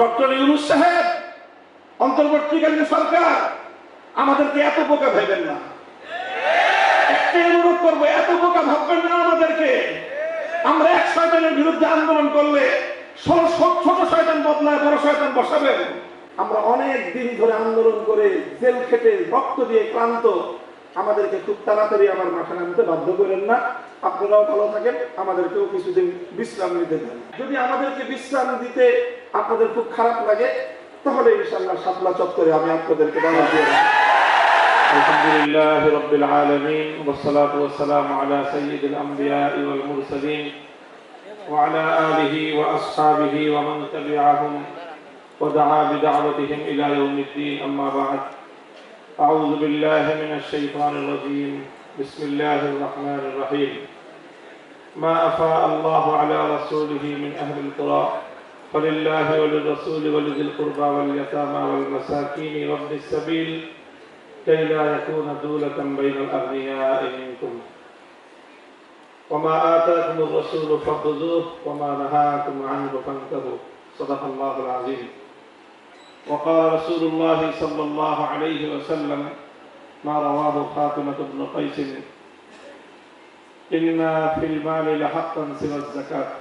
Doctor Yunus সাহেব, অন্তর্বর্তীকালীন সরকার, আমাদেরকে এত বোকা ভেবেন না। একটাই অনুরোধ করব, এত বোকা ভাববেন না আমাদেরকে। আমরা এক শয়তানের বিরুদ্ধে আন্দোলন করলে ছোট শয়তান বদলায়, বড় শয়তান বসাবেন। আমরা অনেক দিন ধরে আন্দোলন করে জেল খেটে রক্ত দিয়ে ক্লান্ত। আমাদেরকে খুব তাড়াতাড়ি আমার মাঠে নামতে বাধ্য করেন না। আপনারাও ভালো থাকেন, আমাদেরকেও কিছুদিন বিশ্রাম নিতে দেন। যদি আমাদেরকে বিশ্রাম দিতে আপনাদের খুব খারাপ লাগে তাহলে ইনশাল্লাহ শাপলা চত্বরে আমি আপনাদেরকে দাওয়াত দিয়ে রাখবো। الحمد لله رب العالمين والصلاة والسلام على سيد الأنبياء والمرسلين وعلى آله وأصحابه ومن تبعهم ودعا بدعوتهم إلى يوم الدين أما بعد أعوذ بالله من الشيطان الرجيم بسم الله الرحمن الرحيم ما أفاء الله على رسوله من أهل القرى فلله وللرسول ولذي القربى واليتامى والمساكين وابن السبيل كي لا يكون دولة بين الأغنياء منكم. وما آتاكم الرسول فخذوه وما نهاكم عنه فانتهوا. صدق الله العظيم. وقال رسول الله صلى الله عليه وسلم ما رواه خاتمة بن قيس. إن في المال لحقا سوى الزكاة.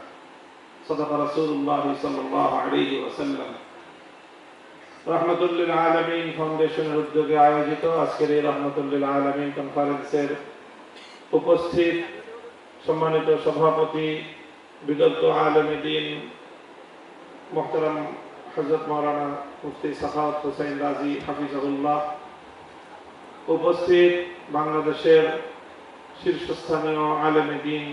صدق رسول الله صلى الله عليه وسلم রহমতুল্লিল আলমিন ফাউন্ডেশনের উদ্যোগে আয়োজিত আজকের এই রহমতুল্লিল আলমিন কনফারেন্সের উপস্থিত সম্মানিত সভাপতি বিগত আলমী দিন মোহতারাম হজরত মৌলানা মুফতি সাখাওয়াত হুসাইন রাজি হাফিজাহুল্লাহ উপস্থিত বাংলাদেশের শীর্ষস্থানীয় আলমী দিন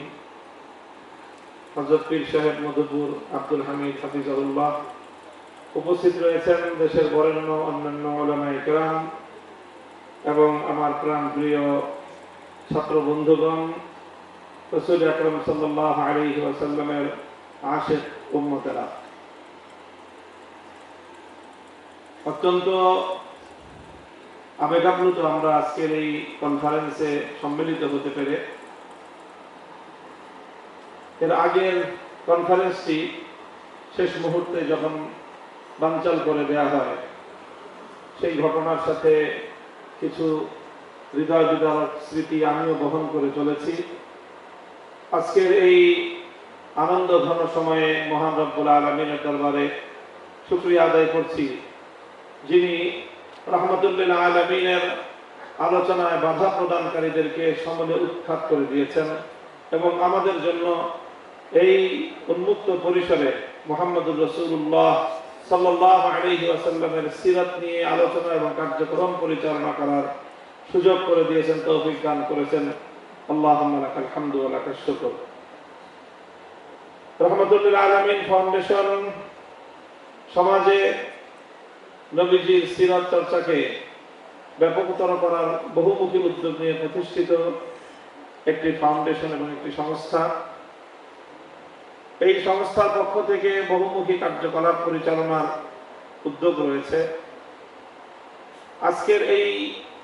হজরত পীর সাহেব মধুপুর আব্দুল হামিদ হাফিজাহুল্লাহ উপস্থিত রয়েছেন দেশের বরেণ্য অন্যান্য ওলামাই কেরাম এবং আমার প্রাণ প্রিয় ছাত্র বন্ধুগণ, রসুল আকরম সাল্লাহ আলী ওয়াসাল্লামের আশেক উম্মতেরা। অত্যন্ত আবেগাপ্লুত আমরা আজকের এই কনফারেন্সে সম্মিলিত হতে পেরে এর আগের কনফারেন্সটি শেষ মুহূর্তে যখন বানচাল করে দেয়া হয়, সেই ঘটনার সাথে কিছু হৃদয় বিদারক স্মৃতি আমিও বহন করে চলেছি। আজকের এই আনন্দ ঘন সময়ে মহান রব্বুল আলমিনের দরবারে শুক্রিয়া আদায় করছি, যিনি রহমতুল্লিল আলমিনের আলোচনায় বাধা প্রদানকারীদেরকে সমলে উৎখাত করে দিয়েছেন এবং আমাদের জন্য এই উন্মুক্ত পরিসরে মোহাম্মদুর রসুল্লাহ সাল্লাহ আলহি আসাল্লামের সিরাত নিয়ে আলোচনা এবং কার্যক্রম পরিচালনা করার সুযোগ করে দিয়েছেন, তৌফিক দান করেছেন। আল্লাহ আলহামদু আল্লাহ শুকর। রহমতুল্লাহ আলমিন ফাউন্ডেশন সমাজে নবীজির সিরাত চর্চাকে ব্যাপকতর করার বহুমুখী উদ্যোগ নিয়ে প্রতিষ্ঠিত একটি ফাউন্ডেশন এবং একটি সংস্থা। এই সংস্থার পক্ষ থেকে বহুমুখী কার্যকলাপ পরিচালনার উদ্যোগ রয়েছে। আজকের এই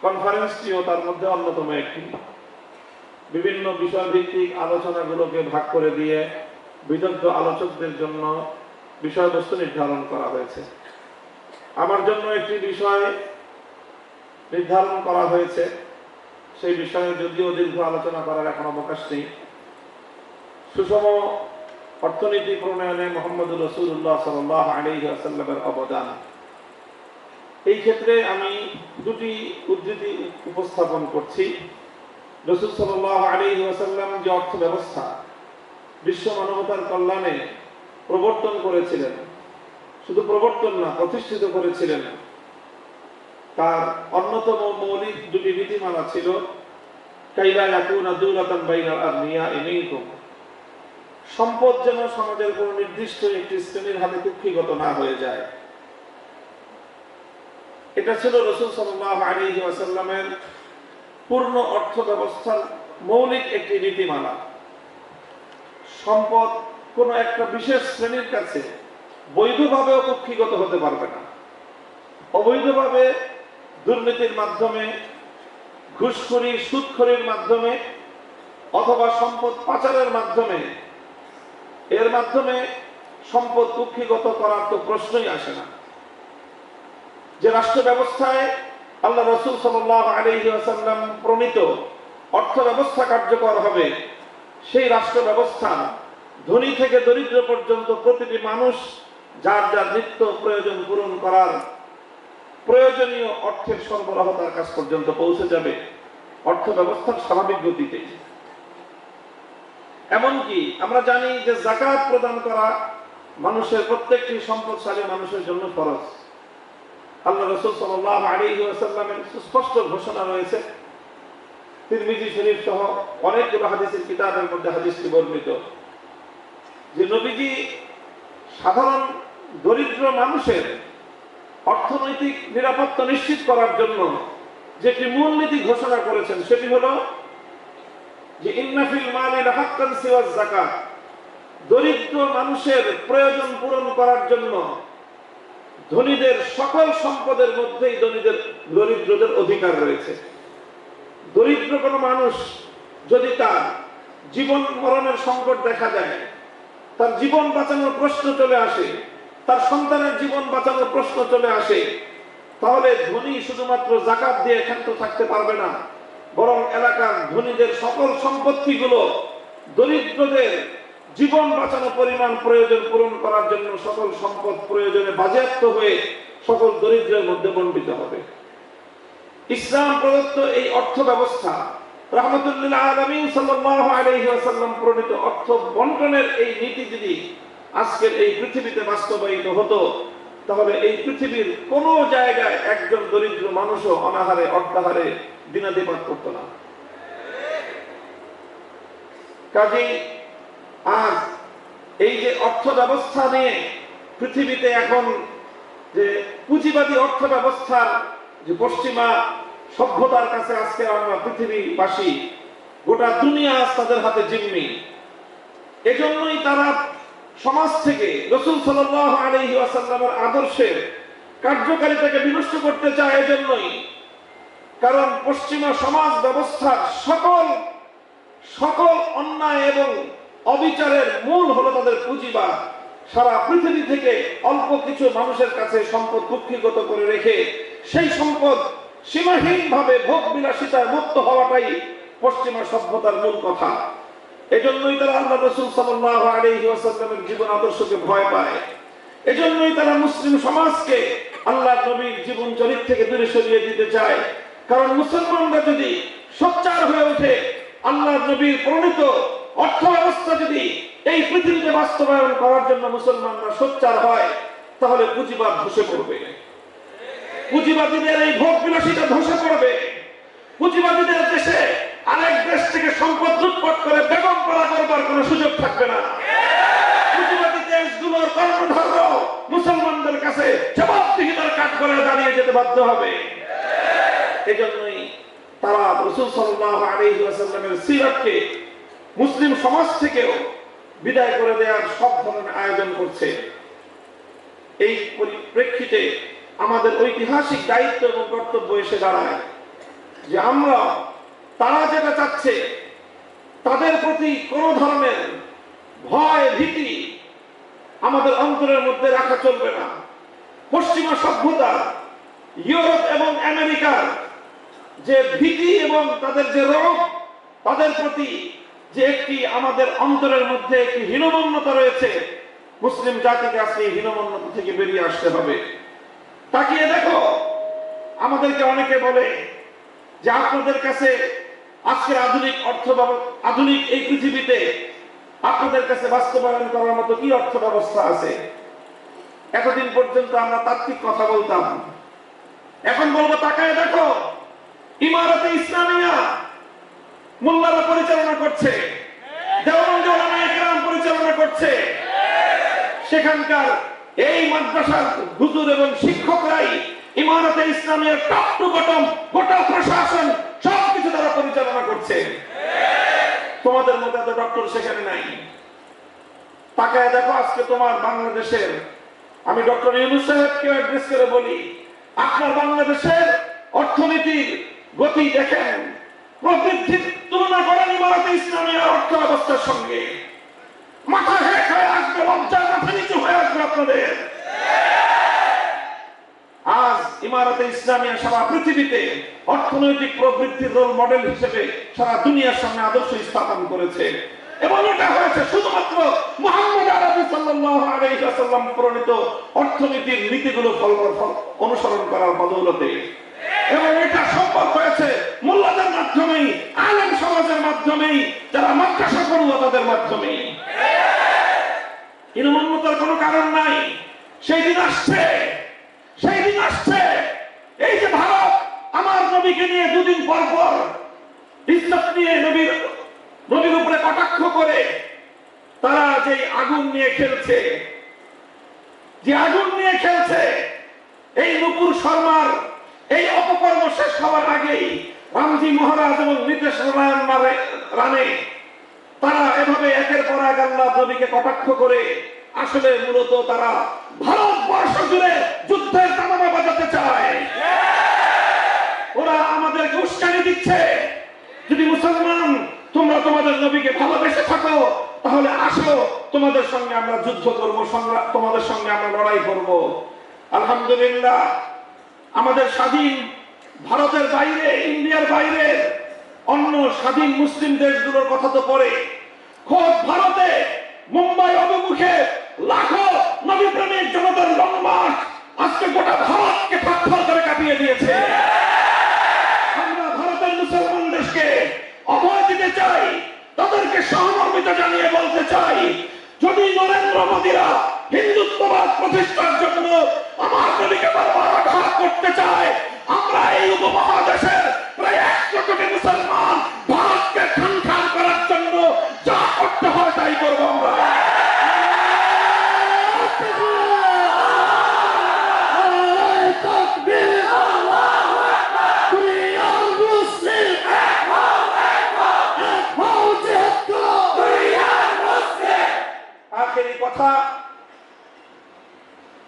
কনফারেন্সটিও তার মধ্যে অন্যতম একটি। বিভিন্ন বিষয়ভিত্তিক আলোচনাগুলোকে ভাগ করে দিয়ে বিদগ্ধ আলোচকদের জন্য বিষয়বস্তু নির্ধারণ করা হয়েছে। আমার জন্য একটি বিষয় নির্ধারণ করা হয়েছে। সেই বিষয়ে যদিও দীর্ঘ আলোচনা করার এখন অবকাশ নেই। সুষম অর্থনীতি প্রণয়নে মোহাম্মদ রসুল্লাহ সাল্লাহ আলী আসাল্লামের অবদান। এই ক্ষেত্রে আমি দুটি উদ্ধৃতি উপস্থাপন করছি। রসুল সাল্লাহ আলী আসাল্লাম যে অর্থ ব্যবস্থা বিশ্ব মানবতার কল্যাণে প্রবর্তন করেছিলেন, শুধু প্রবর্তন না, প্রতিষ্ঠিত করেছিলেন, তার অন্যতম মৌলিক দুটি নীতিমালা ছিল, কাইলা ইয়াকুনা দুলাতান বাইনাল আরনিয়া ইমিনকুম সম্পদ যেন সমাজের কোন নির্দিষ্ট একটি শ্রেণির হাতে কুক্ষিগত না হয়ে যায়। এটা ছিল রসুল ওয়াসাল্লামের পূর্ণ অর্থ ব্যবস্থার মৌলিক একটি নীতিমালা। সম্পদ কোন একটা বিশেষ শ্রেণির কাছে বৈধভাবেও কুক্ষিগত হতে পারবে না। অবৈধভাবে দুর্নীতির মাধ্যমে, ঘুষখড়ি, সুদখড়ির মাধ্যমে অথবা সম্পদ পাচারের মাধ্যমে এর মাধ্যমে সম্পদ কুক্ষিগত করার তো প্রশ্নই আসে না। যে রাষ্ট্র ব্যবস্থায় আল্লাহ রসুল আসাল্লাম প্রণীত অর্থ ব্যবস্থা কার্যকর হবে, সেই রাষ্ট্র ব্যবস্থা ধনী থেকে দরিদ্র পর্যন্ত প্রতিটি মানুষ যার যার নিত্য প্রয়োজন পূরণ করার প্রয়োজনীয় অর্থের সরবরাহ তার কাছ পর্যন্ত পৌঁছে যাবে। অর্থ ব্যবস্থার স্বাভাবিক গতিতে। এমনকি আমরা জানি যে জাকাত প্রদান করা মানুষের প্রত্যেকটি সম্পদশালী মানুষের জন্য ফরজ। আল্লাহ রসুল সাল্লাহ আলী সুস্পষ্ট ঘোষণা রয়েছে। তিরমিজি শরীফ সহ অনেকগুলো হাদিসের কিতাবের মধ্যে হাদিসটি বর্ণিত। যে নবীজি সাধারণ দরিদ্র মানুষের অর্থনৈতিক নিরাপত্তা নিশ্চিত করার জন্য যেটি মূলনীতি ঘোষণা করেছেন, সেটি হলো যে ইন্নাফিল মালিল হাক্কান সিওয়াজ যাকাত। দরিদ্র মানুষের প্রয়োজন পূরণ করার জন্য ধনীদের সকল সম্পদের মধ্যেই ধনীদের, দরিদ্রদের অধিকার রয়েছে। দরিদ্র কোনো মানুষ যদি তার জীবন মরণের সংকট দেখা যায় তার জীবন বাঁচানোর প্রশ্ন চলে আসে, তার সন্তানের জীবন বাঁচানোর প্রশ্ন চলে আসে, তাহলে ধনী শুধুমাত্র জাকাত দিয়ে ক্ষান্ত থাকতে পারবে না। বরং এলাকার ধনীদের সকল সম্পত্তিগুলো দরিদ্রদের জীবন বাঁচানো পরিমাণ প্রয়োজন পূরণ করার জন্য সকল সম্পদ প্রয়োজনে বাজেয়াপ্ত হয়ে সকল দরিদ্রের মধ্যে বন্টিত হবে। ইসলাম প্রদত্ত এই অর্থ ব্যবস্থা অর্থ বন্টনের এই নীতি যদি আজকের এই পৃথিবীতে বাস্তবায়িত হতো, তাহলে এই পৃথিবীর কোন জায়গায় একজন দরিদ্র মানুষও অনাহারে অর্ধাহারে দিনাদিপাত করতো না। কাজেই আজ এই যে অর্থ ব্যবস্থা নিয়ে পৃথিবীতে এখন যে পুঁজিবাদী অর্থ ব্যবস্থার যে পশ্চিমা সভ্যতার কাছে আজকে আমরা পৃথিবীবাসী, গোটা দুনিয়া আজ তাদের হাতে জিম্মি। এজন্যই তারা সমাজ থেকে রসুল সাল্লাহ আলহি আসাল্লামের আদর্শের কার্যকারিতাকে বিনষ্ট করতে চায়, এজন্যই কারণ পশ্চিমা সমাজ ব্যবস্থার সকল সকল অন্যায় এবং অবিচারের মূল হলো তাদের পুঁজিবাদ। সারা পৃথিবী থেকে অল্প কিছু মানুষের কাছে সম্পদ কুক্ষিগত করে রেখে সেই সম্পদ সীমাহীন ভাবে ভোগ বিলাসিতায় মুক্ত হওয়াটাই পশ্চিমা সভ্যতার মূল কথা। এজন্যই তারা আল্লাহ রসুল সাল্লাহ আলহি ওয়াসাল্লামের জীবন আদর্শকে ভয় পায়। এজন্যই তারা মুসলিম সমাজকে আল্লাহ নবীর জীবন চরিত থেকে দূরে সরিয়ে দিতে চায়। কারণ মুসলমানরা যদি সোচ্চার হয়ে ওঠে আল্লাহ নবীর প্রণীত অর্থ ব্যবস্থা যদি এই পৃথিবীতে বাস্তবায়ন করার জন্য মুসলমানরা সোচ্চার হয়, তাহলে পুঁজিবাদ ধসে পড়বে। পুঁজিবাদীদের এই ভোগ বিলাসিতা ধসে পড়বে। পুঁজিবাদীদের দেশে আরেক দেশ থেকে সম্পদ লুটপাট করে বেগম করা করবার কোনো সুযোগ থাকবে না। পুঁজিবাদী দেশগুলোর কর্মধর্ম মুসলমানদের কাছে জবাবদিহিতার কাজ করে দাঁড়িয়ে যেতে বাধ্য হবে। এজন্যই তারা রসুল সাল্লাহ সিরাতকে মুসলিম সমাজ থেকেও বিদায় করে দেওয়ার সব ধরনের আয়োজন করছে। এই পরিপ্রেক্ষিতে আমাদের ঐতিহাসিক দায়িত্ব এবং কর্তব্য এসে দাঁড়ায় যে আমরা, তারা যেটা চাচ্ছে, তাদের প্রতি কোন ধরনের ভয়, ভীতি আমাদের অন্তরের মধ্যে রাখা চলবে না। পশ্চিমা সভ্যতা, ইউরোপ এবং আমেরিকার যে ভীতি এবং তাদের যে রোগ, তাদের প্রতি যে একটি আমাদের অন্তরের মধ্যে একটি হীনমন্যতা রয়েছে, মুসলিম জাতিকে আজকে হীনমন্যতা থেকে বেরিয়ে আসতে হবে। তাকিয়ে দেখো, আমাদেরকে অনেকে বলে যে আপনাদের কাছে আজকের আধুনিক অর্থ আধুনিক এই পৃথিবীতে আপনাদের কাছে বাস্তবায়ন করার মতো কি অর্থ ব্যবস্থা আছে? এতদিন পর্যন্ত আমরা তাত্ত্বিক কথা বলতাম। এখন বলব, তাকায় দেখো ইমারতে ইসলামিয়া মোল্লারা পরিচালনা করছে। পরিচালনা করছে। সেখানকার এই মাদ্রাসার হুজুর এবং শিক্ষকরাই ইমারতে ইসলামের টপ টু বটম গোটা প্রশাসন সবকিছু তারা পরিচালনা করছে। তোমাদের মতো এত ডক্টর সেখানে নাই। তাকায় দেখো আজকে তোমার বাংলাদেশের, আমি ডক্টর ইউনুস সাহেবকে অ্যাড্রেস করে বলি, আপনার বাংলাদেশের অর্থনীতির গতি দেখেন প্রবৃদ্ধির তুলনা করেন ইমারতে ইসলামী অর্থ ব্যবস্থার সঙ্গে। মাথা হেট হয়ে আসবে লজ্জায় মাথা নিচু হয়ে আসবে আপনাদের। আজ ইমারতে ইসলামিয়া সারা পৃথিবীতে অর্থনৈতিক প্রবৃদ্ধির রোল মডেল হিসেবে সারা দুনিয়ার সামনে আদর্শ স্থাপন করেছে। এবং এটা হয়েছে শুধুমাত্র মোহাম্মদ আরবি সাল্লাল্লাহু আলাইহি ওয়াসাল্লাম প্রণীত অর্থনীতির নীতিগুলো অনুসরণ করার বদৌলতে। এবং এটা সম্ভব হয়েছে মোল্লাদের মাধ্যমেই, আলেম সমাজের মাধ্যমেই, যারা মাদ্রাসা পড়ুয়া তাদের মাধ্যমেই হীনমন্যতার কোনো কারণ নাই। সেই দিন আসছে, সেই দিন আসছে। এই যে ভারত, আমার নবীকে নিয়ে দুদিন পর পর ইজ্জত নিয়ে নবীর নবীর উপরে কটাক্ষ করে তারা যে আগুন নিয়ে খেলছে, যে আগুন নিয়ে খেলছে, এই নুপুর শর্মার এই অপকর্ম শেষ হওয়ার আগেই রামজি মহারাজ এবং নীতিশ রানে তারা এভাবে একের পর এক আল্লাহ নবীকে কটাক্ষ করে আসলে মূলত তারা ভারতবর্ষ জুড়ে যুদ্ধের তামামা বাজাতে চায়। ওরা আমাদেরকে উস্কানি দিচ্ছে। যদি মুসলমান, তোমরা তোমাদের নবীকে ভালোবেসে থাকো, তাহলে আসো, তোমাদের সঙ্গে আমরা যুদ্ধ করব সংগ্রাম তোমাদের সঙ্গে আমরা লড়াই করব। আলহামদুলিল্লাহ আমাদের স্বাধীন ভারতের বাইরে, ইন্ডিয়ার বাইরে, অন্য স্বাধীন মুসলিম দেশগুলোর কথা তো পরে। খোদ ভারতে মুম্বাই অভিমুখে লাখো নবী প্রেমিক জনতার লং মার্চ আজকে গোটা ভারতকে থাপ্পর করে কাটিয়ে দিয়েছে। আমরা ভারতের মুসলমান দেশকে অভয় দিতে চাই, তাদেরকে সহমর্মিতা জানিয়ে বলতে চাই, যদি নরেন্দ্র মোদীরা হিন্দুত্ববাদ প্রতিষ্ঠার জন্য আমার নবীকে বারবার আঘাত করতে চায় আমরা এই উপমহাদেশের প্রায় একশো কোটি মুসলমান ভারতকে খান করার জন্য যা করতে হয় তাই করব আমরা। কথা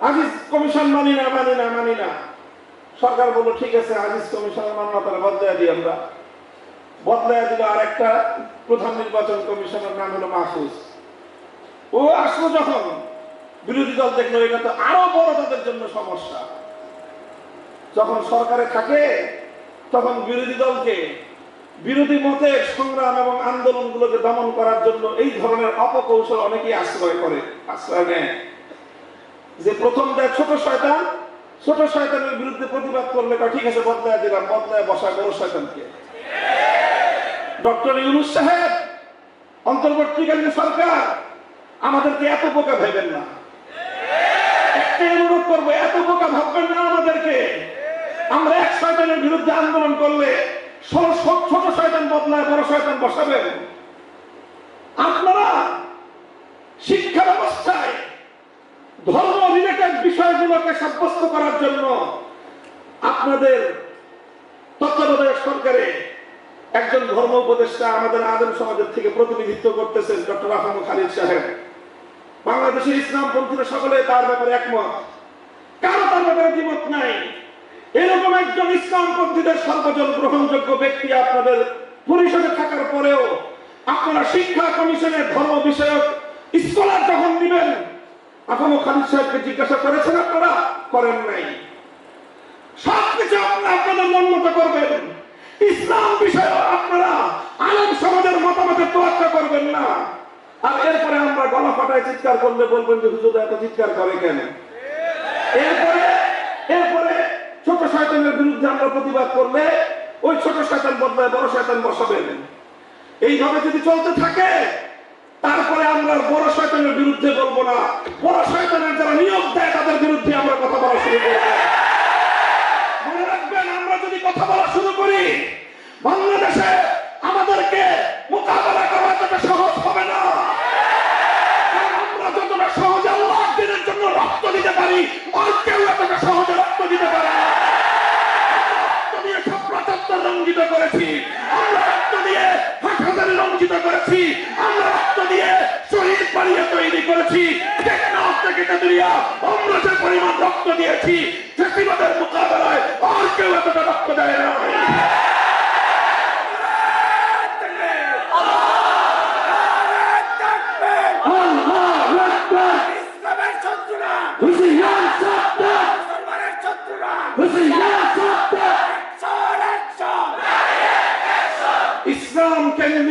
আজিজ কমিশন মানি না মানি না মানি না। সরকার বলল, ঠিক আছে, আজিজ কমিশনের মান্যতার বদলায় দিই আমরা। বদলায় দিল আর একটা প্রধান নির্বাচন কমিশনের নাম হলো মাহফুজ। ও আসলো যখন, বিরোধী দল দেখল এটা তো আরও বড় তাদের জন্য সমস্যা। যখন সরকারে থাকে, তখন বিরোধী দলকে বিরোধী মতের সংগ্রাম এবং আন্দোলনগুলোকে দমন করার জন্য এই ধরনের অপকৌশল অনেকেই আশ্রয় করে, আশ্রয় নেয়। যে প্রথম দেয় ছোট শয়তান, ছোট শয়তানের বিরুদ্ধে প্রতিবাদ করলে ঠিক আছে, বদলায় দিলাম, বদলায় বসা বড় শয়তানকে। ডক্টর ইউনুস সাহেব, অন্তর্বর্তীকালীন সরকার, আমাদেরকে এত বোকা ভেবেন না। একটাই অনুরোধ করব, এত বোকা ভাববেন না আমাদেরকে। আমরা এক শয়তানের বিরুদ্ধে আন্দোলন করলে ছোট শয়তান বদলায়, বড় শয়তান বসাবেন আপনারা শিক্ষা ব্যবস্থায় ধর্ম রিলেটেড বিষয়গুলোকে সাব্যস্ত করার জন্য আপনাদের তত্ত্বাবধায়ক সরকারে একজন ধর্ম উপদেষ্টা আমাদের আদম সমাজের থেকে প্রতিনিধিত্ব করতেছেন ডক্টর আহমদ খালিদ সাহেব। বাংলাদেশের ইসলাম পন্থীরা সকলে তার ব্যাপারে একমত। কারও তার ব্যাপারে দ্বিমত নাই। এরকম একজন ইসলাম পন্থীদের সর্বজন গ্রহণযোগ্য ব্যক্তি আপনাদের পরিষদে থাকার পরেও আপনারা শিক্ষা কমিশনের ধর্ম বিষয়ক স্কলার যখন নিবেন আহমদ খালিদ সাহেবকে জিজ্ঞাসা করেছেন আপনারা? করেন নাই। সবকিছু আপনারা আপনাদের মন মতো করবেন। ইসলাম বিষয়ে আপনারা সমাজের তোয়াক্কা করবেন না। আর এরপরে আমরা গলা ফাটায় চিৎকার করলে বলবেন যে, হুজুর, এত চিৎকার করে কেন? এরপরে এরপরে ছোট শয়তানের বিরুদ্ধে আমরা প্রতিবাদ করলে ওই ছোট শয়তান বদলায়, বড় শয়তান বসাবেন। এইভাবে যদি চলতে থাকে, তারপরে আমরা বড় শয়তানের বিরুদ্ধে বলব না। বড় শয়তানের যারা নিয়োগ দেয়, তাদের বিরুদ্ধে আমরা কথা বলা শুরু করি মনে রাখবেন, আমরা যদি কথা বলা শুরু করি, বাংলাদেশে আমাদেরকে মোকাবেলা করা যতটা সহজ হবে না। আমরা যতটা সহজে আল্লাহ দিনের জন্য রক্ত দিতে পারি, আর কেউ এতটা সহজে রক্ত দিতে পারে না। রক্ত রঞ্জিত করেছি। আমরা রক্ত দিয়ে হাসপাতালে রঞ্জিত করেছি। আমরা রক্ত দিয়ে শহীদ বাড়িয়ে তৈরি করেছি। আমরা পরিমাণ রক্ত দিয়েছি মোকাবেলায় আর কেউ এতটা রক্ত দেয় না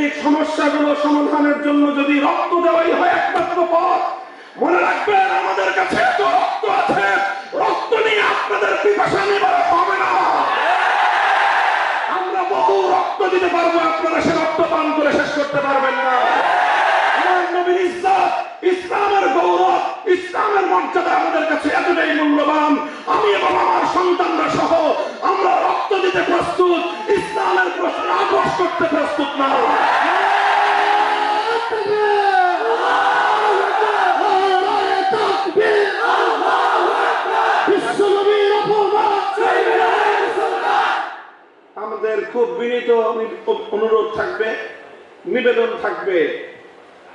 কেন্দ্রিক সমস্যাগুলো সমাধানের জন্য যদি রক্ত দেওয়াই হয় একমাত্র পথ, মনে রাখবেন আমাদের কাছে এত রক্ত আছে, রক্ত নিয়ে আপনাদের পিপাসা নেবার হবে না। আমরা বহু রক্ত দিতে পারব, আপনারা সে রক্ত পান করে শেষ করতে পারবেন না। আমার নবীর ইজ্জত, ইসলামের গৌরব আমাদের কাছে এতটাই মূল্যবান। আমি এবং আমার সহ আমরা রক্ত দিতে প্রশ্ন আপোষ প্রস্তুত না। আমাদের খুব বিনীত অনুরোধ থাকবে, নিবেদন থাকবে।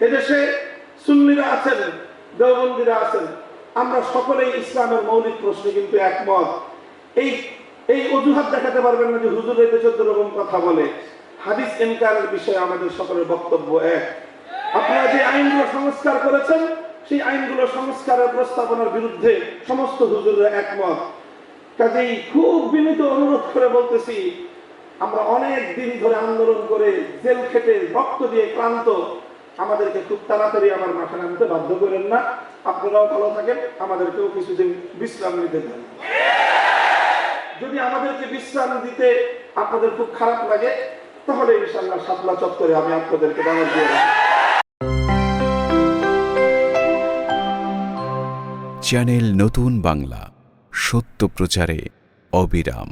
এদেশে সুন্নিরা আছেন, দেওবন্দিরা আছেন। আমরা সকলেই ইসলামের মৌলিক প্রশ্নে কিন্তু একমত। এই এই অজুহাত দেখাতে পারবেন না যে হুজুর রকম কথা বলে। হাদিস এনকারের বিষয়ে আমাদের সকলের বক্তব্য এক। আপনারা যে আইনগুলো সংস্কার করেছেন, সেই আইনগুলো সংস্কারের প্রস্তাবনার বিরুদ্ধে সমস্ত হুজুররা একমত। কাজেই খুব বিনীত অনুরোধ করে বলতেছি, আমরা অনেক দিন ধরে আন্দোলন করে জেল খেটে রক্ত দিয়ে ক্লান্ত। আমাদেরকে খুব তাড়াতাড়ি আমার মাঠে নামতে বাধ্য করেন না। আপনারাও ভালো থাকেন, আমাদেরকেও কিছুদিন বিশ্রাম নিতে দেন। যদি আমাদেরকে বিশ্রাম দিতে আপনাদের খুব খারাপ লাগে, তাহলে ইনশাল্লাহ শাপলা চত্বরে আমি আপনাদেরকে দাওয়াত দিয়ে। চ্যানেল নতুন বাংলা, সত্য প্রচারে অবিরাম।